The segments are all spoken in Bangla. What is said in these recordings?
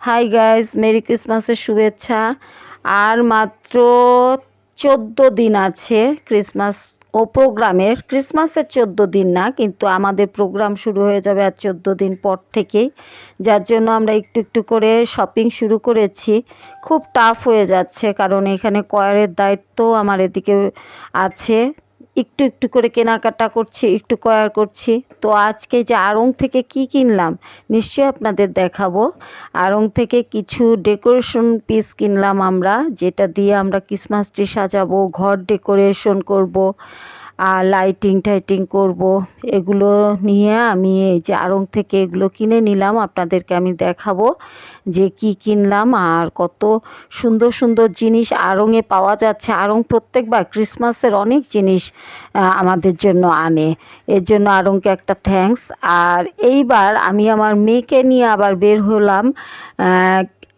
হাই গাইস মেরি ক্রিসমাসের শুভেচ্ছা। আর মাত্র চোদ্দ দিন আছে ক্রিসমাস ও প্রোগ্রামের। ক্রিসমাসের চোদ্দ দিন না, কিন্তু আমাদের প্রোগ্রাম শুরু হয়ে যাবে আর চোদ্দ দিন পর থেকেই। যার জন্য আমরা একটু একটু করে শপিং শুরু করেছি। খুব টাফ হয়ে যাচ্ছে, কারণ এখানে কয়ারের দায়িত্ব আমার এদিকে আছে। একটু একটু করে কেনাকাটা করছি, একটু কয়ার করছি। তো আজকে যে আড়ং থেকে কি কিনলাম, নিশ্চয়ই আপনাদের দেখাবো। আড়ং থেকে কিছু ডেকোরেশন পিস কিনলাম আমরা, যেটা দিয়ে আমরা ক্রিসমাস ট্রি সাজাবো, ঘর ডেকোরেশন করব। আর লাইটিং টাইটিং করব, এগুলো নিয়ে আমি এই যে আড়ং থেকে এগুলো কিনে নিলাম, আপনাদেরকে আমি দেখাবো যে কি কিনলাম আর কত সুন্দর সুন্দর জিনিস আড়ংয়ে পাওয়া যাচ্ছে। আড়ং প্রত্যেকবার ক্রিসমাসের অনেক জিনিস আমাদের জন্য আনে। এর জন্য আড়ংকে একটা থ্যাঙ্কস আর এইবার আমি আমার মেয়েকে নিয়ে আবার বের হলাম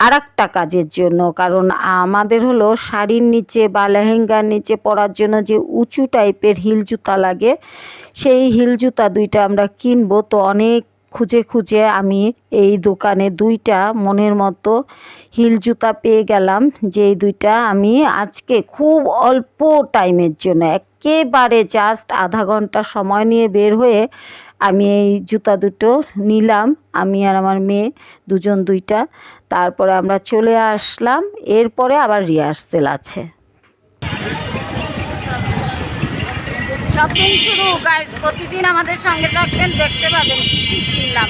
আর একটা কাজের জন্য, কারণ আমাদের হলো শাড়ির নিচে বা লেহেঙ্গার নিচে পরার জন্য যে উঁচু টাইপের হিল জুতা লাগে, সেই হিল জুতা দুইটা আমরা কিনবো। তো অনেক খুঁজে খুঁজে আমি এই দোকানে দুইটা মনের মতো হিল জুতা পেয়ে গেলাম, যেই দুইটা আমি আজকে খুব অল্প টাইমের জন্য, একেবারে জাস্ট আধা ঘণ্টা সময় নিয়ে বের হয়ে আমি এই জুতা দুটো নিলাম, আমি আর আমার মেয়ে দুজন দুইটা। তারপরে আমরা চলে আসলাম, এরপরে আবার রিহার্সেল আছে। শপিং শুরু গাইজ প্রতিদিন আমাদের সঙ্গে থাকবেন, দেখতে পাবেন কী কিনলাম।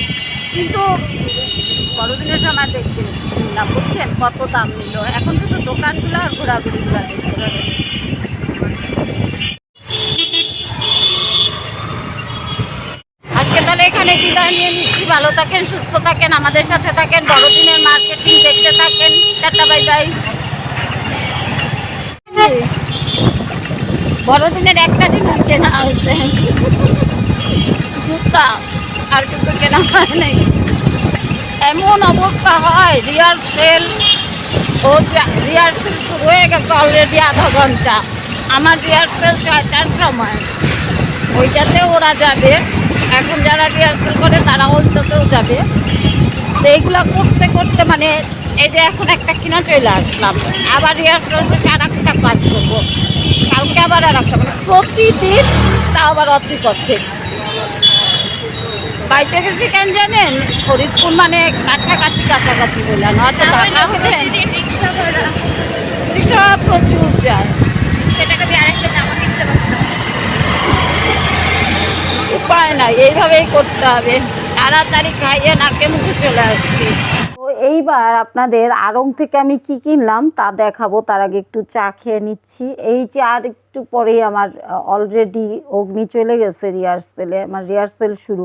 কিন্তু বড়দিনের সময় দেখতে কিনলাম, বুঝছেন? কত দাম নিল। এখন শুধু দোকানগুলো আর ঘোরাঘুরিগুলো দেখতে পাবেন আজকে তাহলে এখানে বিদায় নিয়ে নিচ্ছি, ভালো থাকেন, সুস্থ থাকেন, আমাদের সাথে থাকেন, বড়দিনের মার্কেটিং দেখতে থাকেন। টাটা, বাই বাই। বড়দিনের একটা জিনিস কেনা হয়েছে। জুতা, আর কিছু কেনা হয় নাই। এমন অবস্থা হয় রিহার্সেল ও রিহার্সেল শুরু হয়ে গেছে অলরেডি আধা ঘণ্টা। আমার রিহার্সেল ছয়টার সময়। ওইটাতে ওরা যাবে। এখন যারা রিহার্সেল করে তারা ওইটাতেও যাবে। তো এইগুলো করতে করতে মানে এই যে এখন একটা কিনা চলে আসলাম। আবার রিহার্সেল শেষে আর একটা কাজ করব। কালকে আবার আর একটা মানে প্রতিদিন তা আবার অর্ধেক অর্ধেক। বাইচে গেছি কেন জানেন? ফরিদপুর মানে কাছাকাছি কাছাকাছি বললেন হয়তো ঢাকা রিক্সা প্রচুর যায়। সেটাকে আরেকটা উপায় নাই, এইভাবেই করতে হবে। তাড়াতাড়ি খাইয়ে নাকে মুখে চলে আসছি। এইবার আপনাদের আড়ং থেকে আমি কি কিনলাম তা দেখাবো, তার আগে একটু চা খেয়ে নিচ্ছি। এই যে আর একটু পরেই আমার অলরেডি অগ্নি চলে গেছে রিহার্সেলে আমার রিহার্সেল শুরু।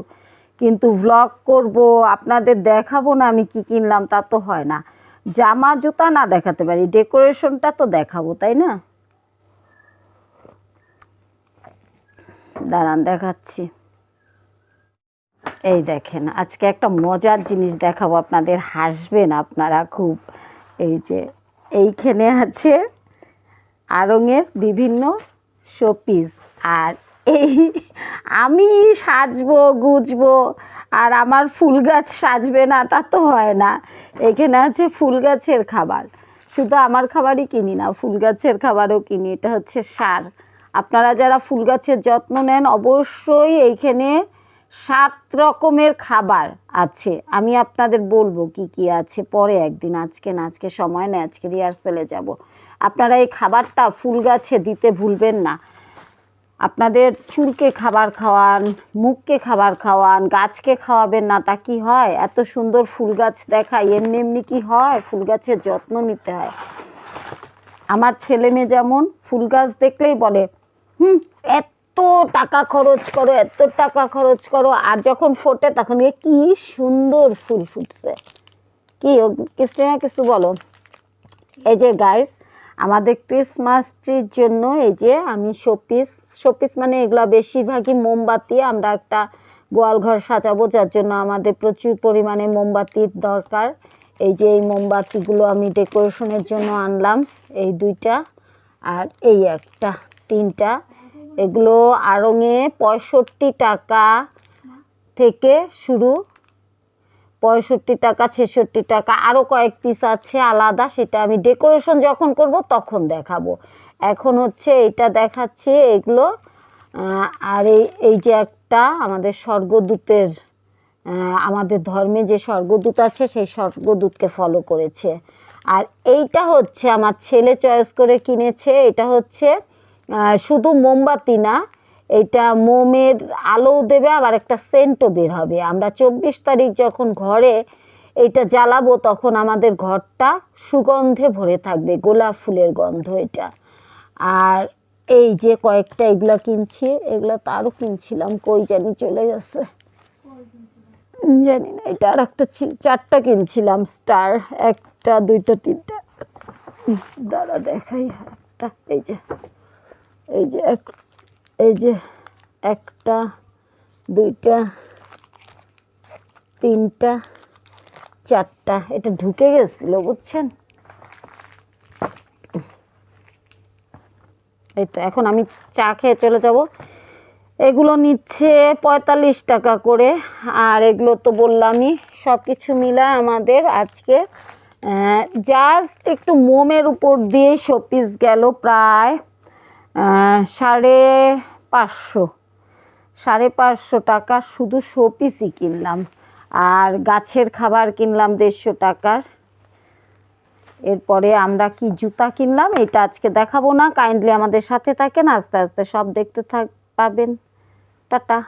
কিন্তু ভ্লগ করব, আপনাদের দেখাবো না আমি কি কিনলাম, তা তো হয় না। জামা, জুতা না দেখাতে পারি ডেকোরেশনটা তো দেখাবো, তাই না? দাঁড়ান, দেখাচ্ছি। এই দেখেন, আজকে একটা মজার জিনিস দেখাবো আপনাদের। হাসবেন আপনারা খুব। এই যে, এইখানে আছে আড়ংয়ের বিভিন্ন শোপিস। আর এই আমি সাজবো, গুজবো, আর আমার ফুল গাছ সাজবে না, তা তো হয় না। এখানে আছে ফুল গাছের খাবার। শুধু আমার খাবারই কিনি না, ফুল গাছের খাবারও কিনি। এটা হচ্ছে সার। আপনারা যারা ফুল গাছের যত্ন নেন, অবশ্যই এইখানে সাত রকমের খাবার আছে। আমি আপনাদের বলব কি কি আছে। পরে একদিন, আজকে না, আজকে সময় নেই, আজকে রিহার্সেলে যাব। আপনারা এই খাবারটা ফুল গাছে দিতে ভুলবেন না। আপনাদের চুলকে খাবার খাওয়ান, মুখকে খাবার খাওয়ান, গাছকে খাওয়াবেন না, তা কি হয়? এত সুন্দর ফুল গাছ দেখায়, এমনি এমনি কি হয়? ফুল গাছের যত্ন নিতে হয়। আমার ছেলে মেয়ে যেমন ফুল গাছ দেখলেই বলে, হুম, এত টাকা খরচ করো, এত টাকা খরচ করো, আর যখন ফোটে তখন কি সুন্দর ফুল ফুটছে। কি কৃষ্ণা কিছু বলো? এই যে গাইস আমাদের ক্রিসমাস ট্রির জন্য এই যে আমি শোপিস শোপিস মানে এগুলা বেশিরভাগই মোমবাতি, আমরা একটা গোয়াল ঘর সাজাবো, যার জন্য আমাদের প্রচুর পরিমাণে মোমবাতির দরকার। এই যে এই মোমবাতিগুলো আমি ডেকোরেশনের জন্য আনলাম, এই দুইটা, আর এই একটা, তিনটা। এগুলো আড়ঙে পঁয়ষট্টি টাকা থেকে শুরু। পঁয়ষট্টি টাকা, ছেষট্টি টাকা আরও কয়েক পিস আছে আলাদা, সেটা আমি ডেকোরেশন যখন করব তখন দেখাবো। এখন হচ্ছে এটা দেখাচ্ছি, এগুলো আর এই এই যে একটা আমাদের স্বর্গদূতের আমাদের ধর্মে যে স্বর্গদূত আছে, সেই স্বর্গদূতকে ফলো করেছে। আর এইটা হচ্ছে আমার ছেলে চয়েস করে কিনেছে, এটা হচ্ছে শুধু মোমবাতি না, এটা মোমের আলোও দেবে, আবার একটা সেন্টও বের হবে। আমরা চব্বিশ তারিখ যখন ঘরে এটা জ্বালাবো, তখন আমাদের ঘরটা সুগন্ধে ভরে থাকবে, গোলাপ ফুলের গন্ধ এটা। আর এই যে কয়েকটা এগুলা কিনছি, এগুলা তো আরও কিনছিলাম, কই জানি চলে গেছে। জানি না, এটা আর একটা চারটা কিনছিলাম স্টার একটা, দুইটা, তিনটা। দাঁড়া দেখাই, একটা, এই যে। এই যে এক, এই যে একটা, দুইটা, তিনটা, চারটা, এটা ঢুকে গেছিল, বুঝছেন? এই তো, এখন আমি চা খেয়ে চলে যাব। এগুলো নিচ্ছে পঁয়তাল্লিশ টাকা করে, আর এগুলো তো বললামই সব কিছু মিলা আমাদের আজকে জাস্ট একটু মোমের উপর দিয়ে শোপিস গেল প্রায়। সাড়ে পাঁচশো। সাড়ে পাঁচশো টাকা শুধু শোপিসই কিনলাম। আর গাছের খাবার কিনলাম দেড়শো টাকার। এরপরে আমরা কি জুতা কিনলাম? এটা আজকে দেখাবো না। কাইন্ডলি আমাদের সাথে থাকেন। আস্তে আস্তে সব দেখতে থাক পাবেন। টাটা।